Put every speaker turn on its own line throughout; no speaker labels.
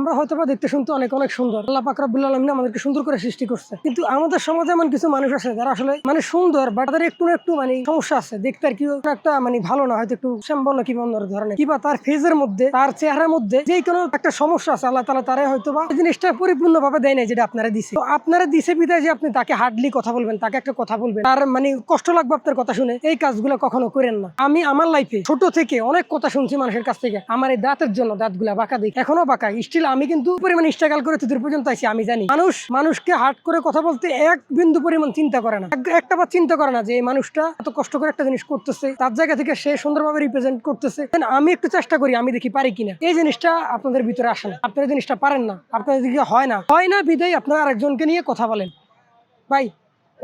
আমরা হয়তো বা দেখতে শুনতে অনেক অনেক সুন্দর। আল্লাহ পাক রব্বুল আলমিন আমাদেরকে সুন্দর করে সৃষ্টি করছে। কিন্তু আমাদের সমাজে এমন কিছু মানুষ আছে যারা আসলে মানে সুন্দর বাট তাদের একটু না একটু মানে সমস্যা আছে। দেখতে আর কি একটা মানে ভালো না, হয়তো একটু শ্যাম্বর্ণ কিংবা অন্য ধরনের। কিংবা তার ফেজের মধ্যে, তার চেহারার মধ্যে যে কোনো একটা সমস্যা আছে, আল্লাহ তালা তারাই হয়তো বা জিনিসটা পরিপূর্ণ ভাবে দেয় না যেটা আপনারা দিছে। তো আপনারা দিছে বিদায় যে আপনি তাকে হার্ডলি কথা বলবেন, তাকে একটা কথা বলবেন। তার মানে কষ্ট লাগবে আপনার কথা শুনে, এই কাজগুলো কখনো করেন না। আমি আমার লাইফে ছোট থেকে অনেক কথা শুনছি মানুষের কাছ থেকে, আমার এই দাঁতের জন্য দাঁতগুলা বাঁকা দেখি। এখনও বাঁকা স্টিল আমি কিন্তু পরিমাণ স্ট্রাগল করে তোদের পর্যন্ত আছি আমি জানি। মানুষ, মানুষকে হার্ট করে কথা বলতে এক বিন্দু পরিমাণ চিন্তা করে না। একটা বার চিন্তা করে না যে এই মানুষটা এত কষ্ট করে একটা জিনিস করতেছে, তার জায়গা থেকে সে সুন্দরভাবে রিপ্রেজেন্ট করতেছে। আমি একটু চেষ্টা করি, আমি দেখি পারি কিনা। এই জিনিসটা আপনাদের ভিতরে আসে না। আপনারা জিনিসটা পারেন না। আপনাদের দিকে হয় না। হয় না বিদায় আপনারা আরেকজনকে নিয়ে কথা বলেন। ভাই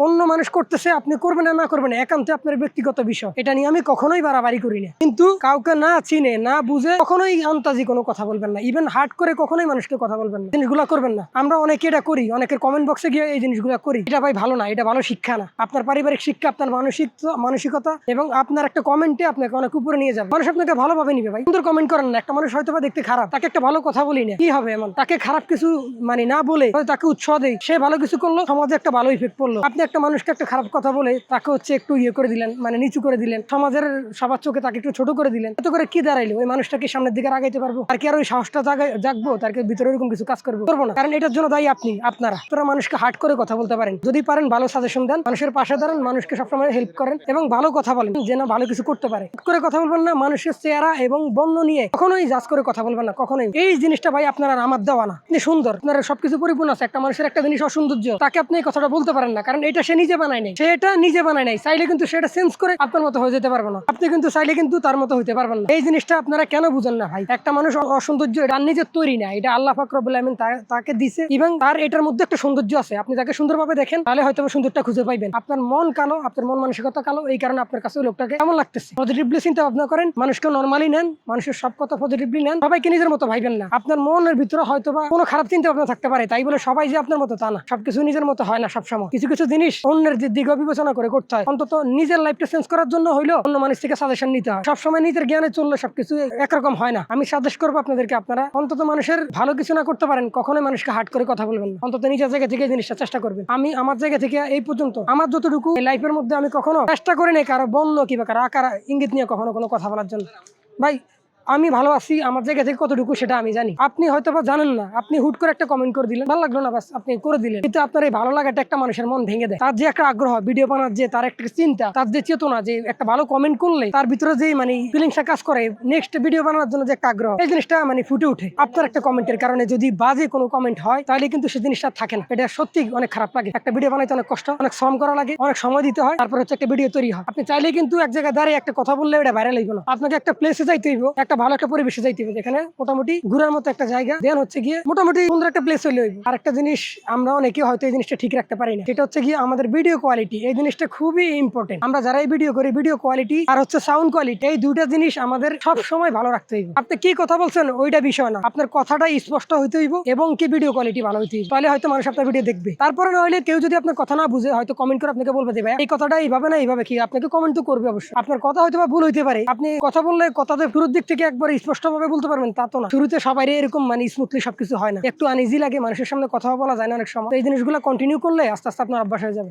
অন্য মানুষ করতেছে, আপনি করবেন না করবেন, একান্তে আপনার ব্যক্তিগত বিষয়। এটা নিয়ে আমি কখনোই বাড়াবাড়ি করি না। কিন্তু কাউকে না চিনে, না বুঝে কখনোই আন্তাজি কোনো কথা বলবেন না। ইভেন হার্ট করে কখনোই মানুষকে কথা বলবেন না। জিনিসগুলো করবেন না। আমরা অনেকে এটা করি, অনেকের কমেন্ট বক্সে গিয়ে এই জিনিসগুলো করি। এটা ভাই ভালো না, এটা ভালো শিক্ষা না। আপনার পারিবারিক শিক্ষা, আপনার মানসিক, মানসিকতা এবং আপনার একটা কমেন্টে আপনাকে অনেক উপরে নিয়ে যাবে। মানুষ আপনাকে ভালোভাবে নিবে ভাই। সুন্দর কমেন্ট করেন না। একটা মানুষ হয়তো বা দেখতে খারাপ, তাকে একটা ভালো কথা বলি না। কি হবে এমন? তাকে খারাপ কিছু মানে না বলে তাকে উৎসাহ দেয় সে ভালো কিছু করল, সমাজে একটা ভালো ইফেক্ট পড়ল। আপনি একটা মানুষকে একটা খারাপ কথা বলে তাকে হচ্ছে একটু ইয়ে করে দিলেন মানে নিচু করে দিলেন। সমাজের সবার চোখে তাকে একটু ছোট করে দিলেন। এত করে কি দাঁড়াইলো? ওই মানুষটাকে সামনের দিকে আগাইতে পারব? আর কি আর ওই সাহসটা জাগবো? তার ভিতরে এরকম কিছু কাজ করব? করব না। কারণ এটার জন্য দায়ী আপনি, আপনারা। তোরা মানুষকে হার্ট করে কথা বলতে পারেন। যদি পারেন ভালো সাজেশন দেন, মানুষের পাশে দাঁড়ান, মানুষকে সবসময় হেল্প করেন এবং ভালো কথা বলেন যে না, ভালো কিছু করতে পারে। করে কথা বলবেন না, মানুষের চেহারা এবং বন্য নিয়ে কখনোই জাজ করে কথা বলবেন না, কখনোই। এই জিনিসটা ভাই আপনারা আমার দেওয়া না। সুন্দর, আপনার সবকিছু পরিপূর্ণ আছে। একটা মানুষের একটা জিনিস অসৌন্দর্য, তাকে আপনি এই কথাটা বলতে পারেন না। কারণ এটা সে নিজে বানায় নাই। সে এটা নিজে বানায় নাই। চাইলে কিন্তু সেটা চেঞ্জ করে আপনার মতো হয়ে যেতে পারবে না। আপনি কিন্তু চাইলে কিন্তু তার মতো হইতে পারবেন না। এই জিনিসটা আপনারা কেন বুঝেন না ভাই? একটা মানুষ অসৌন্দর্য এটা নিজের তৈরি না। এটা আল্লাহ ফাকরবুল আলমিন তাকে দিছে। এবং তার এটার মধ্যে একটা সৌন্দর্য আছে। আপনি তাকে সুন্দরভাবে দেখেন, তাহলে হয়তো সুন্দরটা খুঁজে পাইবেন। আপনার মন কালো, আপনার মন মানসিকতা কালো, এই কারণে আপনার কাছে লোকটাকে কেমন লাগতেছে? পজিটিভলি চিন্তা ভাবনা করেন। মানুষকে নর্মালি নেন, মানুষের সব কথা পজিটিভলি নেন। সবাইকে নিজের মতো ভাইবেন না। আপনার মনের ভিতরে হয়তো বা কোনো খারাপ চিন্তা ভাবনা থাকতে পারে। তাই বলে সবাই যে আপনার মতো তা না। সবকিছু নিজের মতো হয় না সবসময়। কিছু কিছু জিনিস অন্যের দি- দিক বিবেচনা করে করতে হয়। অন্তত নিজের লাইফটা চেঞ্জ করার জন্য হইলেও অন্য মানুষ থেকে সাজেশন নিতে হয়। সবসময় নিজের জ্ঞানে চললে সবকিছু একরকম হয় না। আমি সাজেস্ট করব আপনাদেরকে আপনারা অন্তত মানুষের ভালো কিছু না করতে পারেন, কখনোই মানুষকে হার্ট করে কথা বলবেন না। অন্তত নিজের জায়গা থেকে জিনিসটা চেষ্টা করবেন। আমি আমার জায়গা থেকে এই পর্যন্ত আমার যতটুকু লাইফের মধ্যে আমি কখনো চেষ্টা করি নাই, কারও বন্য কিংবা কারও আকার ইঙ্গিত নিয়ে কখনো কোনো কথা বলার জন্য। ভাই আমি ভালো আছি আমার জায়গা থেকে কতটুকু সেটা আমি জানি। আপনি হয়তো বা জানেন না, আপনি হুট করে একটা কমেন্ট করে দিলেন। ভালো লাগল না, বাস আপনি করে দিলেন। কিন্তু আপনার এই ভালো লাগাটা একটা মানুষের মন ভেঙে দেয়। তার যে একটা আগ্রহ ভিডিও বানার যে তার একটা চিন্তা, তার যে চেতনা, যে একটা ভালো কমেন্ট করলে তার ভিতরে যে মানে ফিলিংসটা কাজ করে নেক্সট ভিডিও বানানোর জন্য যে একটা আগ্রহ, এই জিনিসটা মানে ফুটে ওঠে। আপনার একটা কমেন্টের কারণে যদি বাজে কোনো কমেন্ট হয়, তাহলে কিন্তু সেই জিনিসটা থাকে না। এটা সত্যি অনেক খারাপ লাগে। একটা ভিডিও বানাইতে অনেক কষ্ট, অনেক শ্রম করা লাগে, অনেক সময় দিতে হয়, তারপর হচ্ছে একটা ভিডিও তৈরি হয়। আপনি চাইলে কিন্তু এক জায়গায় দাঁড়িয়ে একটা কথা বললে এটা ভাইরাল হইব না। আপনাকে একটা প্লেসে যাইতে হইব, একটা ভালো একটা পরিবেশে যাইতে হইব যেখানে মোটামুটি ঘুরার মতো একটা জায়গা। দেন হচ্ছে গিয়ে মোটামুটি সুন্দর একটা প্লেস হইব আর একটা জিনিস আমরা অনেকে হয়তো এই জিনিসটা ঠিক রাখতে পারি না। সেটা হচ্ছে গিয়ে আমাদের ভিডিও কোয়ালিটি এই জিনিসটা খুবই ইম্পর্টেন্ট আমরা যারাই ভিডিও করি ভিডিও কোয়ালিটি আর হচ্ছে সাউন্ড কোয়ালিটি এই দুইটা জিনিস আমাদের সব সময় ভালো রাখতে হইব। আপনি কি কথা বলছেন ওইটা বিষয় না। আপনার কথাটা স্পষ্ট হইতে হইব এবং কি ভিডিও কোয়ালিটি ভালো হইতে হইব। তাহলে হয়তো মানুষ আপনার ভিডিও দেখবে। তারপরে নইলে কেউ যদি আপনার কথা না বুঝে, হয়তো কমেন্ট করে আপনাকে বলবে যে, ভাই, এই কথাটা এইভাবে না, এইভাবে কি? আপনাকে কমেন্ট তো করবে অবশ্যই। আপনার কথা হয়তো বা ভুল হইতে পারে। আপনি কথা বললে কথাতে শুরুর দিক থেকে একবার স্পষ্ট ভাবে বলতে পারবেন, তা তো না। শুরুতে সবাই এরকম মানে স্মুথলি সবকিছু হয় না। একটু আনইজি লাগে, মানুষের সামনে কথা বলা যায় না অনেক সময়। এই জিনিসগুলো কন্টিনিউ করলে আস্তে আস্তে আপনার অভ্যাস হয়ে যাবে।